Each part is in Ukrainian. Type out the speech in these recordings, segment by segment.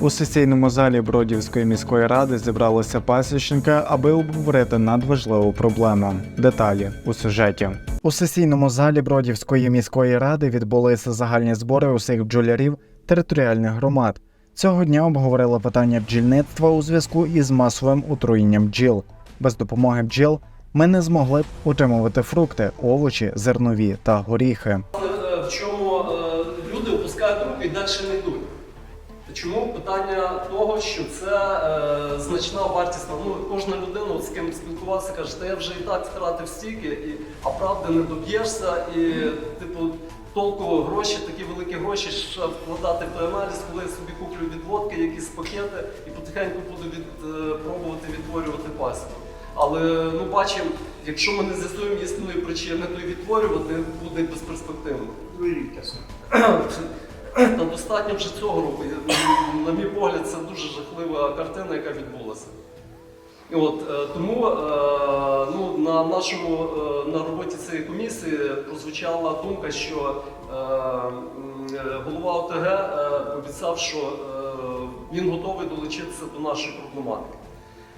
У сесійному залі Бродівської міської ради зібралися пасічники, аби обговорити надважливу проблему. Деталі у сюжеті. У сесійному залі Бродівської міської ради відбулися загальні збори усіх бджолярів територіальних громад. Цього дня обговорили питання бджільництва у зв'язку із масовим отруєнням бджіл. Без допомоги бджіл ми не змогли б утримувати фрукти, овочі, зернові та горіхи. Е, в чому е, люди опускають руки і не йдуть. Чому питання того, що це е, значна вартісна, ну кожна людина, от з ким спілкувався, каже, та я вже і так втратив стільки, і, а правди не доб'єшся, і типу толку гроші, такі великі гроші, ще вкладати в той аналіз, коли я собі куплю відводки, якісь пакети і потихеньку буду від, е, пробувати відтворювати пасіку. Але ну бачимо, якщо ми не з'ясуємо істинної причини, то і відтворювати буде безперспективно. Та достатньо вже цього року. На мій погляд, це дуже жахлива картина, яка відбулася. І От, е, тому е, ну, на нашому е, на роботі цієї комісії прозвучала думка, що голова ОТГ обіцяв, що він готовий долучитися до нашої проблематики.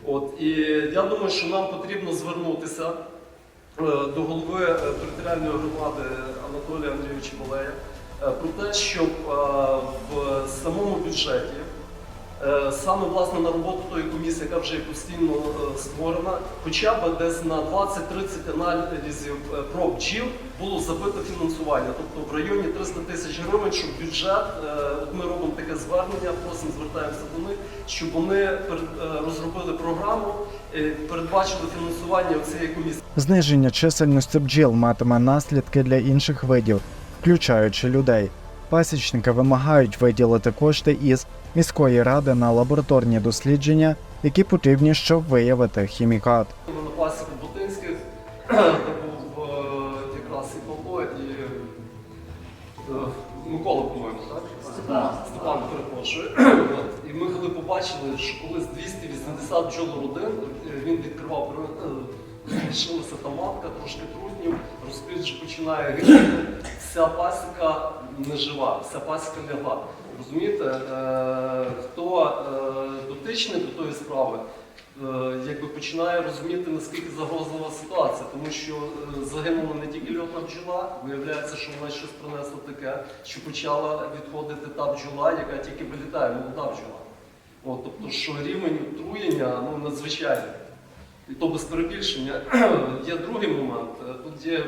От, і я думаю, що нам потрібно звернутися до голови територіальної громади Анатолія Андрійовича Валея е, про те, щоб е, в самому бюджеті, е, саме власне на роботу тої комісії, яка вже постійно е, створена, хоча б десь на 20-30 аналізів е, про бджіл було забито фінансування, тобто в районі 300 тисяч гривень, щоб бюджет, е, от ми робимо таке звернення, просимо звертаємося до них, щоб вони е, розробили програму, е, передбачили фінансування цієї комісії. Зниження чисельності бджіл матиме наслідки для інших видів, включаючи людей. Пасічники вимагають виділити кошти із міської ради на лабораторні дослідження, які потрібні, щоб виявити хімікат. На пасіку Бутинських, був е, якраз і Павло, і е, Микола, по-моєму, так? Степан. Степан, перепрошую. І ми коли побачили, що коли з 280 бджолородин е, він відкривав, лишилася там матка, трошки трутнів, розплід вже починає гріти. Вся пасіка не жива, вся пасіка лягла. Розумієте, е, хто е, дотичний до тої справи, е, якби починає розуміти, наскільки загрозлива ситуація, тому що загинула не тільки льотна бджола, виявляється, що вона щось принесла таке, що почала відходити та бджола, яка тільки вилітає, молода бджола. От, тобто, що рівень отруєння ну, надзвичайний. І то без перебільшення. є другий момент. Е, Тут є е,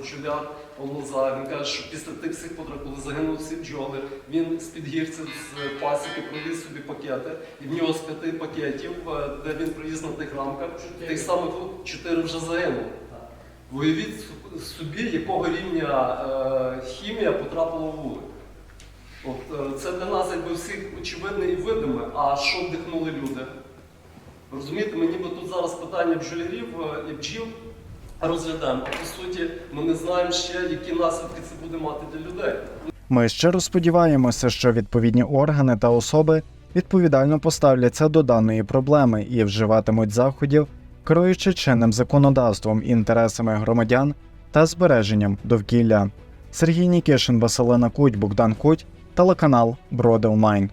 бджоляр Лоза, він каже, що після тих всіх подрав, коли загинули всі бджоли, він з підгірця з пасіки привіз собі пакети, і в нього з п'яти пакетів, е, де він привіз на тих рамках, тих самих чотири вже загинули. Уявіть собі, якого рівня е, хімія потрапила в вулик. От, е, це для нас якби всіх очевидне і видиме. А що вдихнули люди? Розумієте, ми ніби тут зараз питання бджолярів е, і бджіл розглядаємо. А по суті, ми не знаємо ще, які наслідки це буде мати для людей. Ми щиро сподіваємося, що відповідні органи та особи відповідально поставляться до даної проблеми і вживатимуть заходів, керуючи чинним законодавством, інтересами громадян та збереженням довкілля. Сергій Нікішин, Василина Куть, Богдан Куть, телеканал Броди Онлайн.